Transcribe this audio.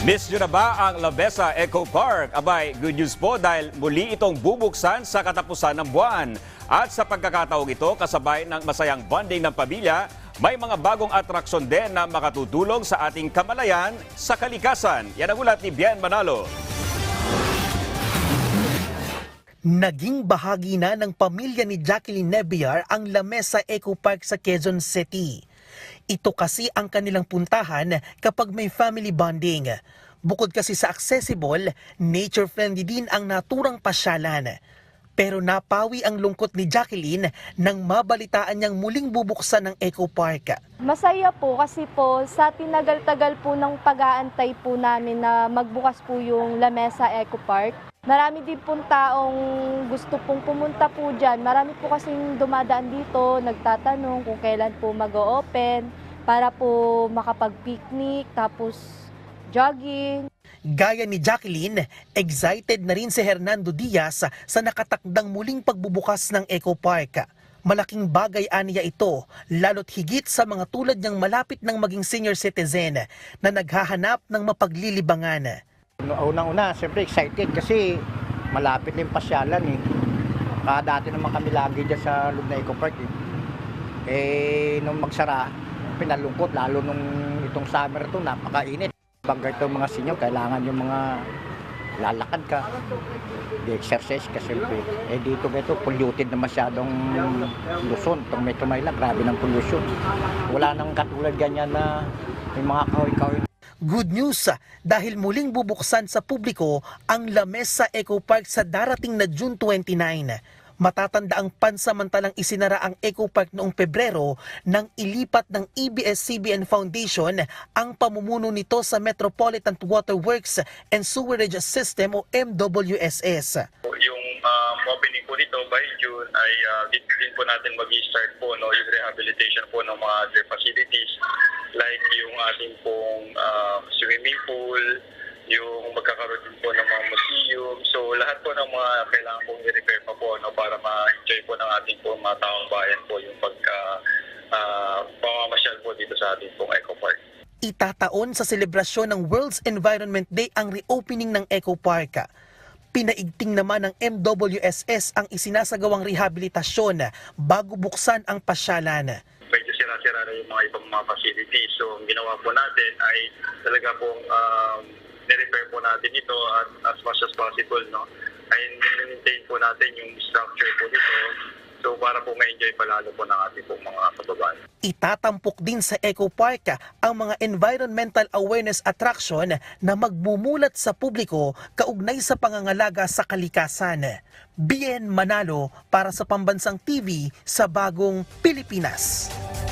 Miss nyo na ba ang Labesa Eco Park? Abay, good news po dahil muli itong bubuksan sa katapusan ng buwan. At sa pagkakataong ito, kasabay ng masayang bonding ng pamilya, may mga bagong atraksyon din na makatutulong sa ating kamalayan sa kalikasan. Yan ang ulat ni Bien Manalo. Naging bahagi na ng pamilya ni Jacqueline Nebiar ang Lamesa Eco Park sa Quezon City. Ito kasi ang kanilang puntahan kapag may family bonding. Bukod kasi sa accessible, nature-friendly din ang naturang pasyalan. Pero napawi ang lungkot ni Jacqueline nang mabalitaan niyang muling bubuksan ng Eco Park. Masaya po kasi po sa tinagal-tagal po ng pag-aantay po namin na magbukas po yung Lamesa Eco Park. Marami din pong taong gusto pong pumunta po dyan. Marami po kasing dumadaan dito, nagtatanong kung kailan po mag-open para po makapag-picnic, tapos jogging. Gaya ni Jacqueline, excited na rin si Hernando Diaz sa nakatakdang muling pagbubukas ng Eco Park. Malaking bagay aniya ito, lalo't higit sa mga tulad niyang malapit ng maging senior citizen na naghahanap ng mapaglilibangan. Unang-una, siyempre excited kasi malapit na yung pasyalan eh. Kaya dati naman kami lagi dyan sa loob na Eco Park eh. Eh, nung magsara, pinalungkot lalo nung itong summer to napakainit. Pag ito mga sinyo, kailangan yung mga lalakad ka. Di exercise ka siyempre. Eh dito ito, polluted na masyadong Luzon. Itong Metro Manila, grabe ng pollution. Wala nang katulad ganyan na may mga kahoy-kahoy Good news ah, dahil muling bubuksan sa publiko ang Lamesa Eco Park sa darating na June 29. Matatanda ang pansamantalang isinara ang Eco Park noong Pebrero nang ilipat ng EBS-CBN Foundation ang pamumuno nito sa Metropolitan Water Works and Sewerage System o MWSS. yung um, opening po nito by June ay uh, din, po natin mag-start po no, yung rehabilitation po ng mga facilities like yung ating pong um, swimming pool, yung magkakaroon din po ng mga museum. So lahat mga kailangan pong i-repair pa po no, para ma-enjoy po ng ating po mga taong bayan po yung pagka uh, pamamasyal po dito sa ating pong Eco Park. Itataon sa selebrasyon ng World's Environment Day ang reopening ng Eco Park. Pinaigting naman ng MWSS ang isinasagawang rehabilitasyon bago buksan ang pasyalan. medyo sira-sira na yung mga ibang mga facilities. So, ang ginawa po natin ay talaga pong um, nirepair po natin ito at as much as possible, no? Natin yung structure po dito. So, para po ma-enjoy palalo po ng ating pong mga kababayan. Itatampok din sa Eco Park ang mga environmental awareness attraction na magmumulat sa publiko kaugnay sa pangangalaga sa kalikasan. Bien Manalo para sa Pambansang TV sa Bagong Pilipinas.